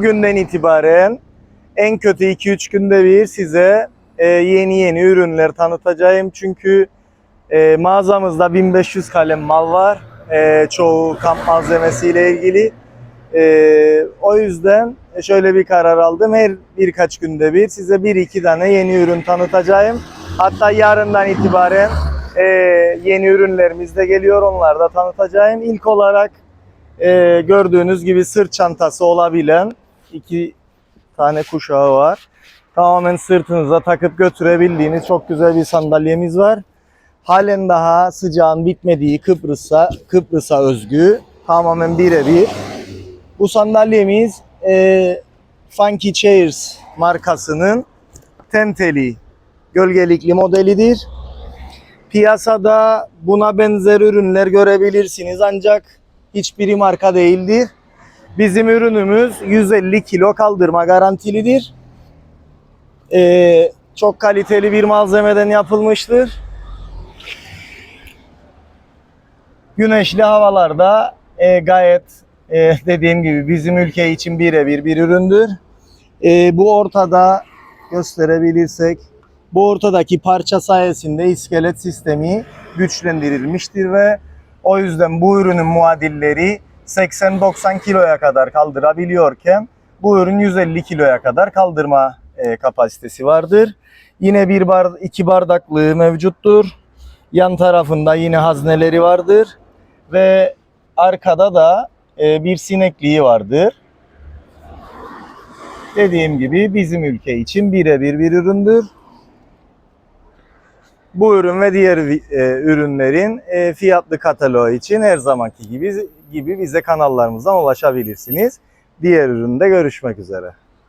Bugünden itibaren en kötü 2-3 günde bir size e, yeni yeni ürünler tanıtacağım. Çünkü e, mağazamızda 1500 kalem mal var. E, çoğu kamp malzemesiyle ilgili. O yüzden şöyle bir karar aldım. Her birkaç günde bir size bir iki tane yeni ürün tanıtacağım. Hatta yarından itibaren yeni ürünlerimiz de geliyor. Onları da tanıtacağım. İlk olarak gördüğünüz gibi sırt çantası olabilen iki tane kuşağı var. Tamamen sırtınıza takıp götürebildiğiniz çok güzel bir sandalyemiz var. Halen daha sıcağın bitmediği Kıbrıs'a Kıbrıs'a özgü tamamen birebir. Bu sandalyemiz e, Funky Chairs markasının tenteli gölgelikli modelidir. Piyasada buna benzer ürünler görebilirsiniz ancak hiçbiri marka değildir. Bizim ürünümüz 150 kilo kaldırma garantilidir. Ee, çok kaliteli bir malzemeden yapılmıştır. Güneşli havalarda e, gayet e, dediğim gibi bizim ülke için birebir bir üründür. E, bu ortada gösterebilirsek bu ortadaki parça sayesinde iskelet sistemi güçlendirilmiştir ve o yüzden bu ürünün muadilleri 80-90 kiloya kadar kaldırabiliyorken bu ürün 150 kiloya kadar kaldırma e, kapasitesi vardır. Yine bir bar, iki bardaklığı mevcuttur. Yan tarafında yine hazneleri vardır ve arkada da e, bir sinekliği vardır. Dediğim gibi bizim ülke için birebir bir üründür. Bu ürün ve diğer e, ürünlerin e, fiyatlı kataloğu için her zamanki gibi gibi bize kanallarımızdan ulaşabilirsiniz. Diğer üründe görüşmek üzere.